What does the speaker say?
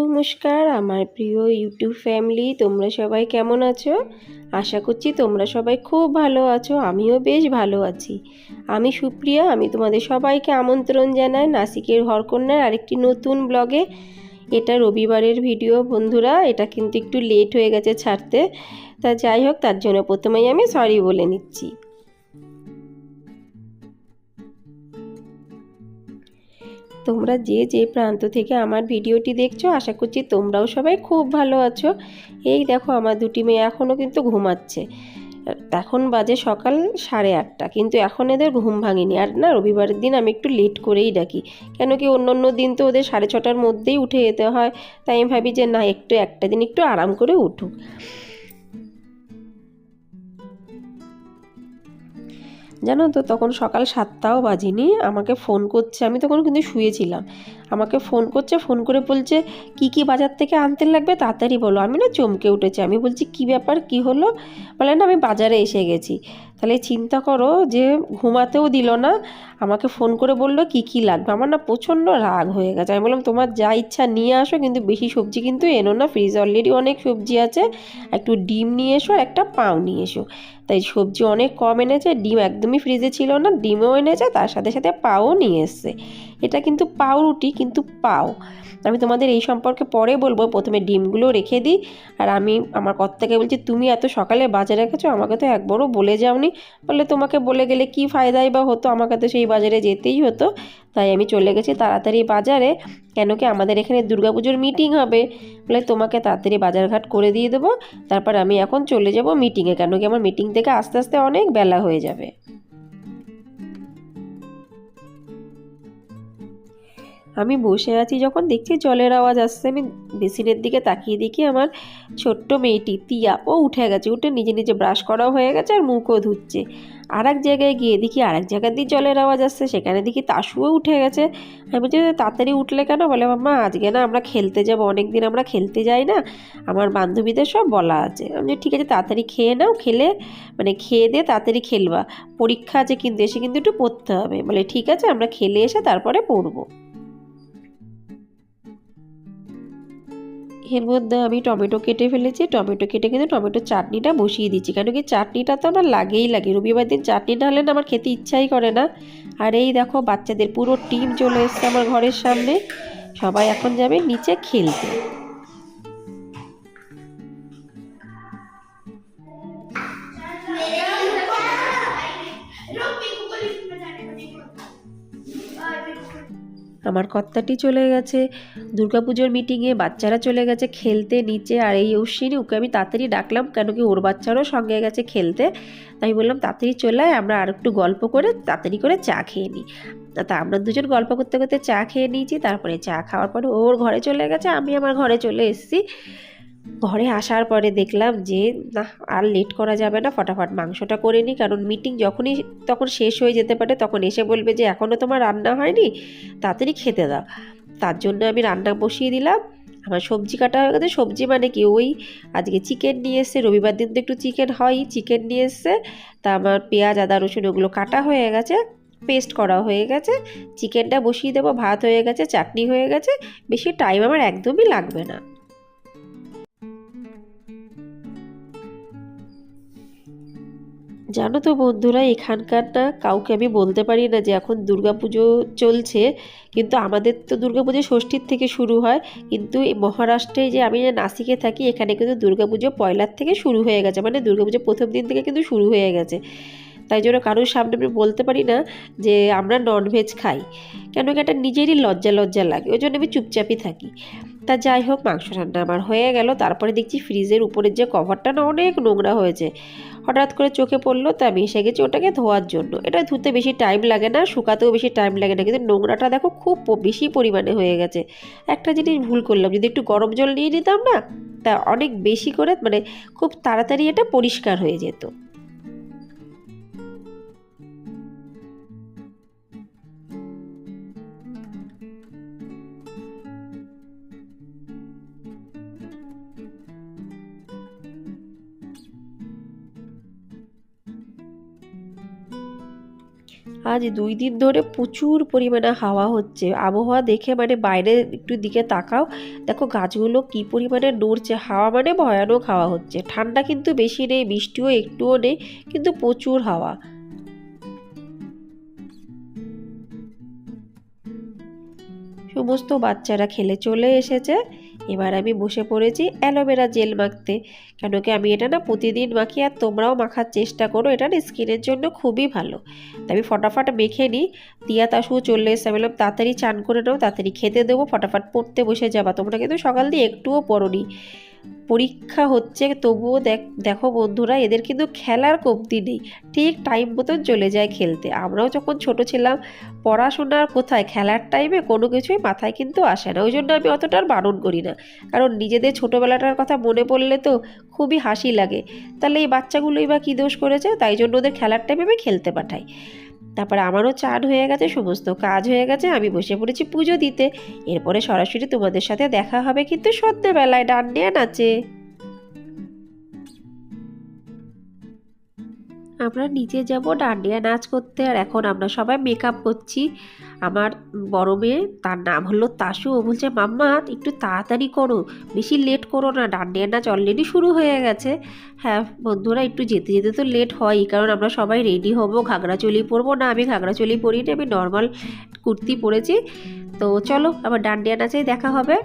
নমস্কার, আমার প্রিয় ইউটিউব ফ্যামিলি, তোমরা সবাই কেমন আছো? আশা করছি তোমরা সবাই খুব ভালো আছো, আমিও বেশ ভালো আছি। আমি সুপ্রিয়া, আমি তোমাদের সবাইকে আমন্ত্রণ জানাই নাসিকের হরকন্যার আরেকটি নতুন ব্লগে। এটা রবিবারের ভিডিও, বন্ধুরা, এটা কিন্তু একটু লেট হয়ে গেছে ছাড়তে। তা যাই হোক, তার জন্য প্রথমেই আমি সরি বলে নিচ্ছি। তোমরা যে যে প্রান্ত থেকে আমার ভিডিওটি দেখছ, আশা করছি তোমরাও সবাই খুব ভালো আছো। এই দেখো আমার দুটি মেয়ে এখনও কিন্তু ঘুমাচ্ছে। এখন বাজে সকাল সাড়ে আটটা, কিন্তু এখন এদের ঘুম ভাঙেনি। আর না, রবিবারের দিন আমি একটু লেট করেই ডাকি। কেন কি অন্য অন্য দিন তো ওদের সাড়ে ছটার মধ্যেই উঠে যেতে হয়, তাই আমি ভাবি যে না, একটু একটা দিন একটু আরাম করে উঠুক। জানো তো, তখন সকাল সাতটাও বাজিনি, আমাকে ফোন করছে, আমি তখন কিন্তু শুয়েছিলাম। আমাকে ফোন করছে, ফোন করে বলছে, কি কি বাজার থেকে আনতে লাগবে? তাড়াতাড়ি বলো। আমি না চমকে উঠেছি, আমি বলছি, কি ব্যাপার? কি হলো? বলে, না, আমি বাজারে এসে গেছি। তাহলে চিন্তা করো যে, ঘুমাতেও দিল না, আমাকে ফোন করে বলল, কি কি লাগবে? আমার না প্রচণ্ড রাগ হয়ে গেছে। আমি বললাম, তোমার যা ইচ্ছা নিয়ে আসো, কিন্তু বেশি সবজি কিন্তু এনো না। ফ্রিজে অলরেডি অনেক সবজি আছে। একটু ডিম নিয়ে এসো আর একটা পাও নিয়ে এসো। তাই সবজি অনেক কম এনেছে, ডিম একদমই ফ্রিজে ছিল না, ডিমও এনেছে, তার সাথে সাথে পাও নিয়ে এসছে। এটা কিন্তু পাউরুটি, কিন্তু পাও। আমি তোমাদের এই সম্পর্কে পরে বলব, প্রথমে ডিমগুলো রেখে দিই। আর আমি আমার কর্তাকে বলছি, তুমি এত সকালে বাজারে রেখেছো আমাকে তো একবারও বলে যাওনি। বলে তোমাকে বলে গেলে কি ফায়দাই বা হতো? আমাকে তো সেই বাজারে যেতেই হতো। তাই আমি চলে গেছি তাড়াতাড়ি বাজারে। কেন কি আমাদের এখানে দুর্গাপুজোর মিটিং হবে। বলে তোমাকে তাড়াতাড়ি বাজারঘাট করে দিয়ে দেবো। তারপর আমি এখন চলে যাব মিটিংয়ে কেন কি আমার মিটিং থেকে আস্তে আস্তে অনেক বেলা হয়ে যাবে। আমি বসে আছি যখন দেখছি জলের আওয়াজ আসছে। আমি বেসিনের দিকে তাকিয়ে দেখি আমার ছোট্ট মেয়েটি তিয়া ও উঠে গেছে। উঠে নিজে নিজে ব্রাশ করাও হয়ে গেছে আর মুখও ধুচ্ছে। আর এক জায়গায় গিয়ে দেখি আর এক জায়গা দিয়ে জলের আওয়াজ আসছে, সেখানে দেখি তাসুও উঠে গেছে। আমি বলছি তাড়াতাড়ি উঠলে কেন? বলে, মাম্মা, আজকে না আমরা খেলতে যাব অনেক দিন আমরা খেলতে যাই না। আমার বান্ধবীদের সব বলা আছে। আমি ঠিক আছে, তাড়াতাড়ি খেয়ে নাও, খেলে মানে খেয়ে দিয়ে তাড়াতাড়ি খেলবা। পরীক্ষা আছে কিন্তু, এসে কিন্তু একটু পড়তে হবে। বলে, ঠিক আছে, আমরা খেলে এসে তারপরে পড়ব। এর মধ্যে আমি টমেটো কেটে ফেলেছি। টমেটো কেটে কিন্তু টমেটো চাটনিটা বসিয়ে দিচ্ছি। কেন কি চাটনিটা তো আমার লাগেই লাগে। রবিবার দিন চাটনি না হলে আমার খেতে ইচ্ছাই করে না। আর এই দেখো বাচ্চাদের পুরো টিম চলে এসছে আমার ঘরের সামনে। সবাই এখন যাবে নিচে খেলতে। আমার কর্তাটি চলে গেছে। দুর্গাপুজোর মিটিংয়ে বাচ্চারা চলে গেছে খেলতে নিচে। আর এই অশ্বিনী ওকে আমি তাড়াতাড়ি ডাকলাম কেন কি ওর বাচ্চারও সঙ্গে গেছে খেলতে। তাই বললাম, তাড়াতাড়ি চলে আয়, আমরা আর একটু গল্প করে তাড়াতাড়ি করে চা খেয়ে নিই। তা আমরা দুজন গল্প করতে করতে চা খেয়ে নিয়েছি। তারপরে চা খাওয়ার পরে ওর ঘরে চলে গেছে, আমি আমার ঘরে চলে এসেছি। ঘরে আসার পরে দেখলাম যে, না, আর লেট করা যাবে না, ফটাফট মাংসটা করে নিই কারণ মিটিং যখনই, তখন শেষ হয়ে যেতে পারে, তখন এসে বলবে যে এখনও তোমার রান্না হয়নি, তাড়াতাড়ি খেতে দাও। তার জন্য আমি রান্না বসিয়ে দিলাম। আমার সবজি কাটা হয়ে গেছে। সবজি মানে কি? ওই আজকে চিকেন নিয়ে এসছে, রবিবার দিন তো একটু চিকেন হয়ই চিকেন নিয়ে এসছে। তা আমার পেঁয়াজ, আদা, রসুন ওগুলো কাটা হয়ে গেছে পেস্ট করা হয়ে গেছে। চিকেনটা বসিয়ে দেবো, ভাত হয়ে গেছে, চাটনি হয়ে গেছে। বেশি টাইম আমার একদমই লাগবে না। জানো তো বন্ধুরা এখানকার না কাউকে আমি বলতে পারি না যে এখন দুর্গাপুজো চলছে, কিন্তু আমাদের তো দুর্গাপুজো ষষ্ঠীর থেকে শুরু হয়, কিন্তু মহারাষ্ট্রে যে আমি যে নাসিকে থাকি, এখানে কিন্তু দুর্গাপুজো পয়লার থেকে শুরু হয়ে গেছে মানে দুর্গাপুজো প্রথম দিন থেকে কিন্তু শুরু হয়ে গেছে। তাই জন্য কারোর সামনে আমি বলতে পারি না যে আমরা ননভেজ খাই। কেন কি একটা নিজেরই লজ্জা লজ্জা লাগে, ওই জন্য আমি চুপচাপই থাকি। তা যাই হোক, মাংস রান্না আমার হয়ে গেল, তারপরে দেখছি ফ্রিজের উপরের যে কভারটা না অনেক নোংরা হয়েছে। হঠাৎ করে চোখে পড়ল, তা আমি এসে গেছি ওটাকে ধোয়ার জন্য। এটা ধুতে বেশি টাইম লাগে না, শুকাতেও বেশি টাইম লাগে না, কিন্তু নোংরাটা দেখো খুব বেশি পরিমাণে হয়ে গেছে। একটা জিনিস ভুল করলাম, যদি একটু গরম জল নিয়ে নিতাম না, তা অনেক বেশি করে মানে খুব তাড়াতাড়ি এটা পরিষ্কার হয়ে যেত। আজ দুই দিন ধরে প্রচুর পরিমাণে হাওয়া হচ্ছে। আবহাওয়া দেখে মানে বাইরে একটু দিকে তাকাও, দেখো গাছগুলো কি পরিমাণে নড়ছে। হাওয়া মানে ভয়ানক হাওয়া হচ্ছে। ঠান্ডা কিন্তু বেশি নেই, বৃষ্টিও একটুও নেই, কিন্তু প্রচুর হাওয়া। সমস্ত বাচ্চারা খেলে চলে এসেছে। এবার আমি বসে পড়েছি অ্যালোভেরা জেল মাখতে। কেন কি আমি এটা না প্রতিদিন মাখি আর তোমরাও মাখার চেষ্টা করো, এটা না স্কিনের জন্য খুবই ভালো। আমি ফটাফট মেখে নিই তিয়া তাসুও চলে এসে বললাম, তাড়াতাড়ি চান করে নাও, তাড়াতাড়ি খেতে দেবো, ফটাফট পড়তে বসে যাবা। তোমরা কিন্তু সকাল দিয়ে একটুও পড়োনি। পরীক্ষা হচ্ছে, তবুও দেখ বন্ধুরা, এদের কিন্তু খেলার কমতি নেই। ঠিক টাইম মতন চলে যায় খেলতে। আমরাও যখন ছোট ছিলাম, পড়াশোনার কোথায়? খেলার টাইমে কোনো কিছুই মাথায় কিন্তু আসে না। ওই জন্য আমি অতটা আর বারণ করি না। কারণ নিজেদের ছোটোবেলাটার কথা মনে পড়লে তো খুবই হাসি লাগে। তাহলে এই বাচ্চাগুলোই বা কী দোষ করেছে? তাই জন্য ওদের খেলার টাইমে আমি খেলতে পাঠাই। তারপরে আমারও চান হয়ে গেছে, সমস্ত কাজ হয়ে গেছে, আমি বসে পড়েছি পুজো দিতে। এরপরে সরাসরি তোমাদের সাথে দেখা হবে কিন্তু সন্ধ্যেবেলায় ডান্ডিয়া নাচে। আমরা নিচে যাব, ডান্ডিয়া নাচ করতে, আর এখন আমরা সবাই মেকআপ করছি। আমার বড় মেয়ে, তার নাম হলো তাসু, ও বলছে, মাম্মা, একটু তাড়াতাড়ি করো, বেশি লেট করো না ডান্ডিয়া নাচ অলরেডি শুরু হয়ে গেছে। হ্যাঁ বন্ধুরা, একটু যেতে যেতে তো লেট হয়ই, কারণ আমরা সবাই রেডি হব ঘাগরা চলি পরবো না, আমি ঘাগরা চলি পরিনি আমি নর্মাল কুর্তি পরেছি। তো চলো, আবার ডান্ডিয়া নাচেই দেখা হবে।